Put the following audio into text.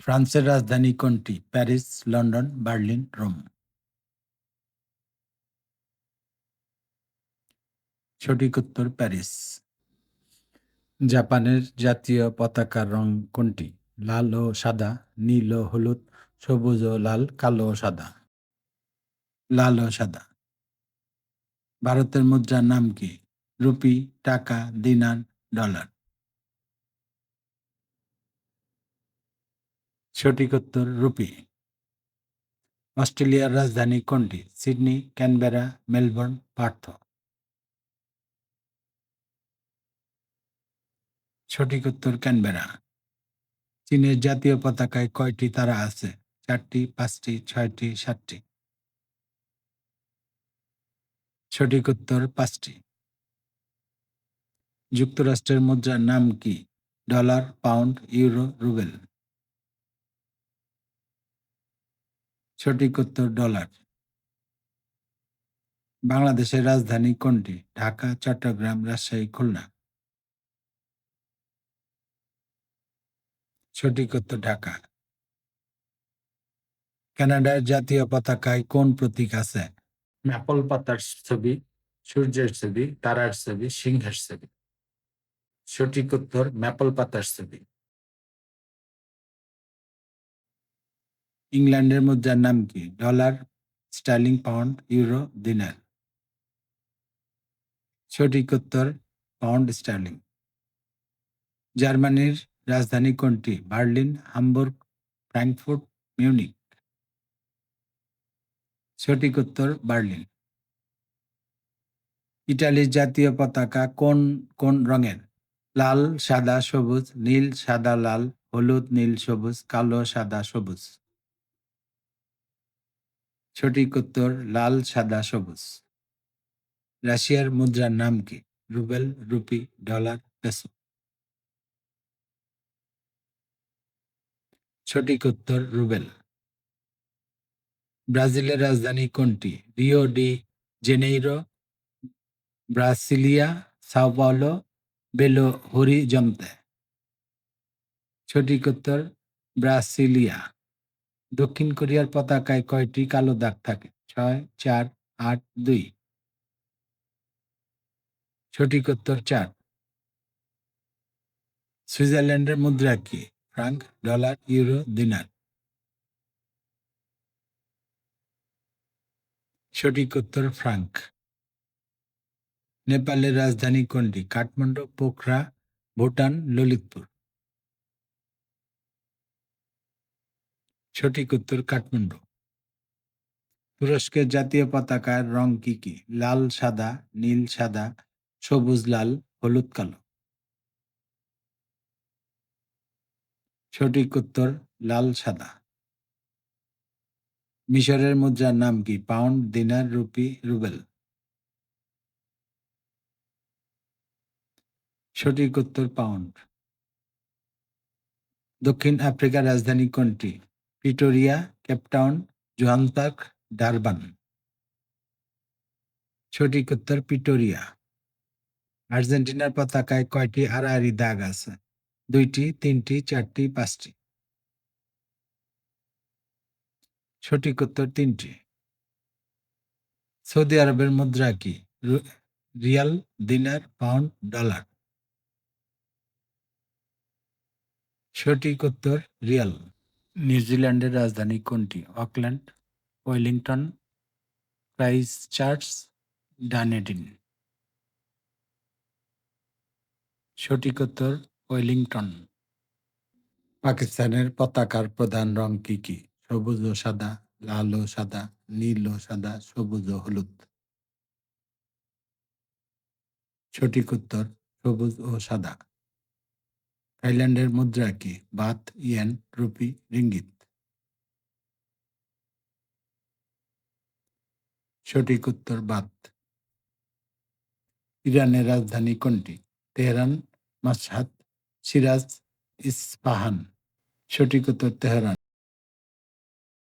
ফ্রান্সের রাজধানী কোনটি? Paris, London, Berlin, Rome. সঠিক উত্তর প্যারিস। জাপানের জাতীয় পতাকার রং কোনটি? লাল ও সাদা, নীল ও হলুদ, সবুজ ও লাল, কালো ও সাদা। লাল ও সাদা। ভারতের মুদ্রার নাম কি? রুপি, টাকা, দিনার, ডলার। সঠিক উত্তর রুপি। অস্ট্রেলিয়ার রাজধানী কোনটি? Sydney, Canberra, Melbourne, Perth. সঠিক উত্তর ক্যানবেরা। চীনের জাতীয় পতাকায় কয়টি তারা আছে? চারটি, পাঁচটি, ছয়টি, সাতটি। সঠিক উত্তর পাঁচটি। যুক্তরাষ্ট্রের মুদ্রার নাম কি? Dollar, pound, euro, rouble. সঠিক উত্তর ডলার। বাংলাদেশের রাজধানী কোনটি? ঢাকা, চট্টগ্রাম, রাজশাহী, খুলনা। সঠিক উত্তর ঢাকা। কানাডার জাতীয় পতাকায় কোন প্রতীক আছে? ম্যাপল পাতার ছবি, সূর্যের ছবি, তারার ছবি, সিংহের ছবি। সঠিক উত্তর ম্যাপল পাতার ছবি। ইংল্যান্ডের মুদ্রার নাম কি? Dollar, sterling pound, euro, dinar. সঠিক উত্তর, পাউন্ড স্টার্লিং। জার্মানির রাজধানী কোনটি? বার্লিন, হামবুর্গ ফ্র্যাঙ্কফুর্ট মিউনিক সঠিক উত্তর, বার্লিন। ইটালির জাতীয় পতাকা কোন কোন রঙের? লাল, সাদা, সবুজ, নীল, সাদা, লাল, হলুদ, নীল, সবুজ, কালো, সাদা, সবুজ। সঠিক উত্তর লাল, সাদা, সবুজ। রাশিয়ার মুদ্রার নাম কি? Rouble, rupee, dollar, peso. সঠিক উত্তর রুবেল। ব্রাজিলের রাজধানী কোনটি? Rio de Janeiro, Brasilia, Sao Paulo, Belo Horizonte. সঠিক উত্তর ব্রাসিলিয়া। দক্ষিণ কোরিয়ার পতাকায় কয়টি কালো দাগ থাকে? ছয়, চার, আট, দুই। সঠিক উত্তর চার। সুইজারল্যান্ডের মুদ্রা কি? Franc, dollar, euro, dinar. সঠিক উত্তর ফ্রাঙ্ক। নেপালের রাজধানী কোনটি? কাঠমান্ডু, পোখরা, ভুটান, ললিতপুর। সঠিক উত্তর কাঠমান্ডু। তুরস্কের জাতীয় পতাকার রং কি কি? লাল, সাদা, নীল, সাদা, সবুজ, লাল, হলুদ, কালো। সঠিক উত্তর, লাল, সাদা। মিশরের মুদ্রার নাম কি? Pound, dinar, rupee, rouble. সঠিক উত্তর, পাউন্ড। দক্ষিণ আফ্রিকার রাজধানী কোনটি? Pretoria Cape Town Johannesburg Durban. সঠিক উত্তর পিটোরিয়া আর্জেন্টিনার পতাকায় কয়টি আড়াআড়ি দাগ আছে? দুইটি, তিনটি, চারটি, পাঁচটি। সঠিক উত্তর তিনটি। সৌদি আরবের মুদ্রা কি? Riyal, dinar, pound, dollar. সঠিক উত্তর রিয়াল। নিউজিল্যান্ডের রাজধানী কোনটি? Auckland, Wellington Christchurch Dunedin সঠিক উত্তর, ওয়েলিংটন। পাকিস্তানের পতাকার প্রধান রং কি কি? সবুজ ও সাদা, লাল ও সাদা, নীল ও সাদা, সবুজ ও হলুদ। সঠিক উত্তর, সবুজ ও সাদা। থাইল্যান্ডের মুদ্রা কি বাত, ইয়েন, রুপি, রিঙ্গিত। সঠিক উত্তর বাত। ইরানের রাজধানী কোনটি? Tehran, Mashhad, Shiraz, Isfahan. সঠিক উত্তর তেহরান।